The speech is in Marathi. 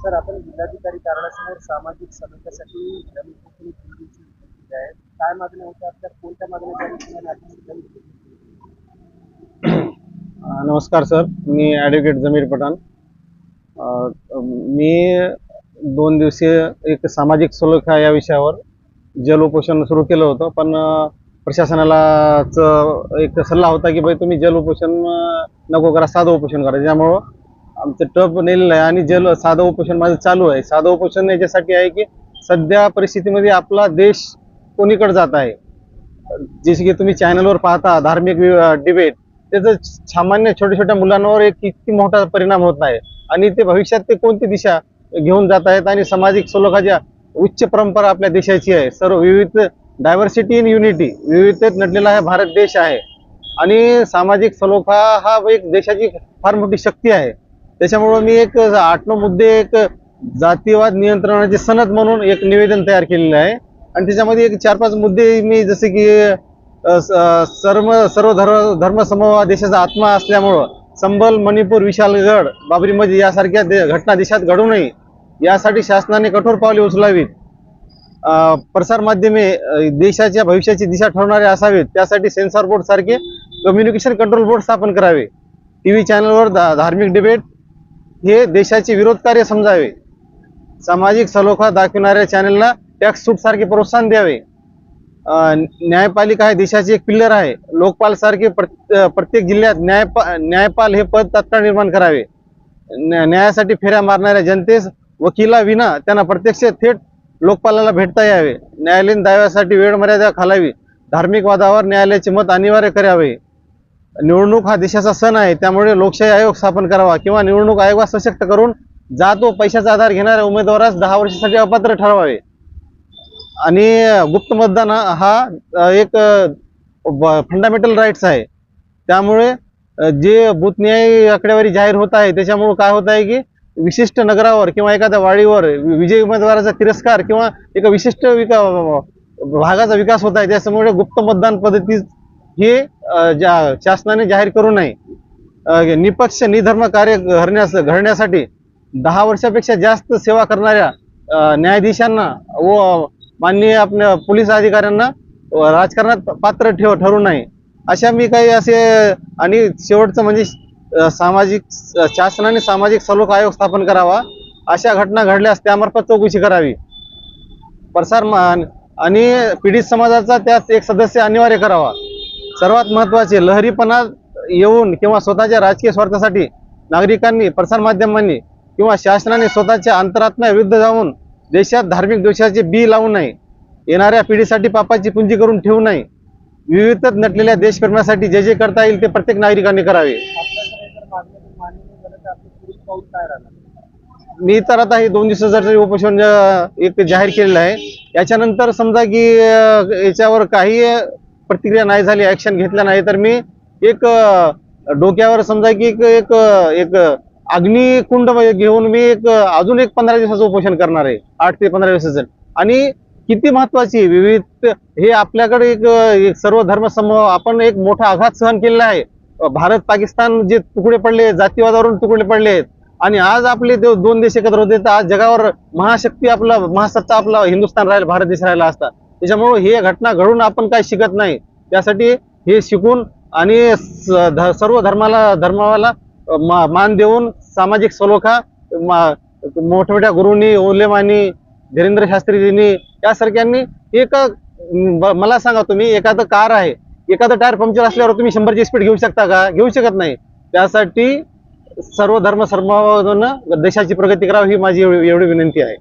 सर आपण जिल्हाधिकारी कार्यालयासमोर सामाजिक सलोख्यासाठी काय मागण्या होत्या? आपल्या कोणत्या मागण्या नमस्कार सर. मी ॲडव्होकेट जमीर पठाण. मी दोन दिवसीय एक सामाजिक सुलखा या विषयावर जल उपोषण सुरू केलं होतं पण प्रशासनालाच एक सल्ला होता की भाई तुम्ही जल उपोषण नको करा साधं उपोषण करा. ज्यामुळं आमचं टप नेलेलं आहे आणि जल साधं उपोषण माझं चालू आहे. साधं उपोषण याच्यासाठी आहे की सध्या परिस्थितीमध्ये आपला देश कोणीकडे जात आहे? जसे की तुम्ही चॅनलवर पाहता धार्मिक डिबेट त्याचं सामान्य छोट्या छोट्या मुलांवर एक किती मोठा परिणाम होत आहे आणि ते भविष्यात ते कोणती दिशा घेऊन जात आहेत आणि सामाजिक सलोखाच्या उच्च परंपरा आपल्या देशाची आहे. सर्व विविध डायव्हर्सिटी इन युनिटी विविधतेत नटलेला हा भारत देश आहे. आणि सामाजिक सलोखा हा एक देशाची फार मोठी शक्ती आहे. त्याच्यामुळं मी एक आठ नऊ मुद्दे एक जातीवाद नियंत्रणाचे सनद म्हणून एक निवेदन तयार केलेलं आहे. आणि त्याच्यामध्ये एक चार पाच मुद्दे मी जसे की स- सर्व सर्व धर्म धर्मसमूह देशाचा आत्मा असल्यामुळं संबल मणिपूर विशालगड बाबरी मस्जिद यासारख्या दे- घटना देशात घडू नये यासाठी शासनाने कठोर पावले उचलावीत. प्रसारमाध्यमे देशाच्या भविष्याची दिशा ठरवणारे असावेत त्यासाठी सेन्सॉर बोर्ड सारखे कम्युनिकेशन कंट्रोल बोर्ड स्थापन करावे. टी व्ही चॅनलवर धा- धार्मिक डिबेट हे देशाचे विरोध कार्य समजावे. सामाजिक सलोखा दाखविणाऱ्या चॅनलला टॅक्स सूट सारखे प्रोत्साहन द्यावे. न्यायपालिका हे देशाचे एक पिल्लर आहे. लोकपाल सारखे प्रत्येक जिल्ह्यात न्यायपा न्यायपाल हे पद तात्काळ निर्माण करावे. न्या- न्यायासाठी फेऱ्या मारणाऱ्या जनतेस वकिला विना त्यांना प्रत्यक्ष थेट लोकपालाला भेटता यावे. न्यायालयीन दाव्यासाठी वेळ मर्यादा खालावी. धार्मिक वादावर न्यायालयाचे मत अनिवार्य करावे. निवडणूक हा देशाचा सण आहे त्यामुळे लोकशाही आयोग स्थापन करावा किंवा निवडणूक आयोगास सशक्त करून जातो पैशाचा आधार घेणाऱ्या उमेदवारास दहा वर्षासाठी अपात्र ठरवावे. आणि गुप्त मतदान हा- एक फंडामेंटल राईट्स आहे. त्यामुळे जे बुथन्यायी आकडेवारी जाहीर होत आहे त्याच्यामुळे काय होत आहे की विशिष्ट नगरावर किंवा एखाद्या वाडीवर विजयी उमेदवाराचा तिरस्कार किंवा एका विशिष्ट विका भागाचा विकास होत आहे त्याच्यामुळे गुप्त मतदान पद्धती हे ज्या शासनाने जाहीर करू नये निपक्ष निधर्म कार्य घडण्यास घडण्यासाठी दहा वर्षापेक्षा जास्त सेवा करणाऱ्या न्यायाधीशांना व माननीय आपल्या पोलीस अधिकाऱ्यांना राजकारणात पात्र ठेव ठरू नये. अशा मी काही असे आणि शेवटचं म्हणजे सामाजिक शासनाने सामाजिक सलोक आयोग स्थापन करावा अशा घटना घडल्यास त्यामार्फत चौकशी करावी. प्रसार आणि पीडित समाजाचा त्यात एक सदस्य अनिवार्य करावा. सर्वात महत्त्वाचे लहरीपणा येऊन किंवा स्वतःच्या राजकीय स्वार्थासाठी नागरिकांनी प्रसारमाध्यमांनी किंवा शासनाने स्वतःच्या अंतरात्म्याविरुद्ध जाऊन देशात धार्मिक दोषाचे बी लावू नये. येणाऱ्या पिढीसाठी पापाची पुंजी करून ठेवू नये. विविधतेत नटलेल्या देशप्रेमासाठी जे जे करता येईल ते प्रत्येक नागरिकांनी करावे. मी तर आता हे दोन दिवसाचं उपोषण एक जाहीर केलेलं आहे. याच्यानंतर समजा की याच्यावर काही प्रतिक्रिया नाही झाली ऍक्शन घेतलं नाही तर मी एक डोक्यावर समजा की एक एक एक अग्निकुंड घेऊन मी एक अजून एक पंधरा दिवसाचं उपोषण करणार आहे आठ ते पंधरा दिवसाचं. आणि किती महत्वाची विविध हे आपल्याकडे एक एक सर्व धर्म समूह आपण एक मोठा आघात सहन केलेला आहे. भारत पाकिस्तान जे तुकडे पडले जातीवादावरून तुकडे पडले आहेत. आणि आज आपले देव दोन देश एकत्र होते तर आज जगावर महाशक्ती आपला महासत्ता आपला हिंदुस्थान राहिला भारत देश राहिला असता. त्याच्यामुळं हे घटना घडून आपण काय शिकत नाही. त्यासाठी हे शिकून आणि स- ध- सर्व धर्माला धर्माला मा- मान देऊन सामाजिक सलोखा मा- मोठ्या मोठ्या गुरूंनी ओलेमानी धीरेंद्र शास्त्रीजींनी यासारख्यांनी एक ब- मला सांगा तुम्ही एखादं कार आहे एखादं टायर पंक्चर असल्यावर तुम्ही शंभरची स्पीड घेऊ शकता का? घेऊ शकत नाही. त्यासाठी सर्व धर्म समभावानं देशाची प्रगती करावी ही माझी एवढी विनंती आहे.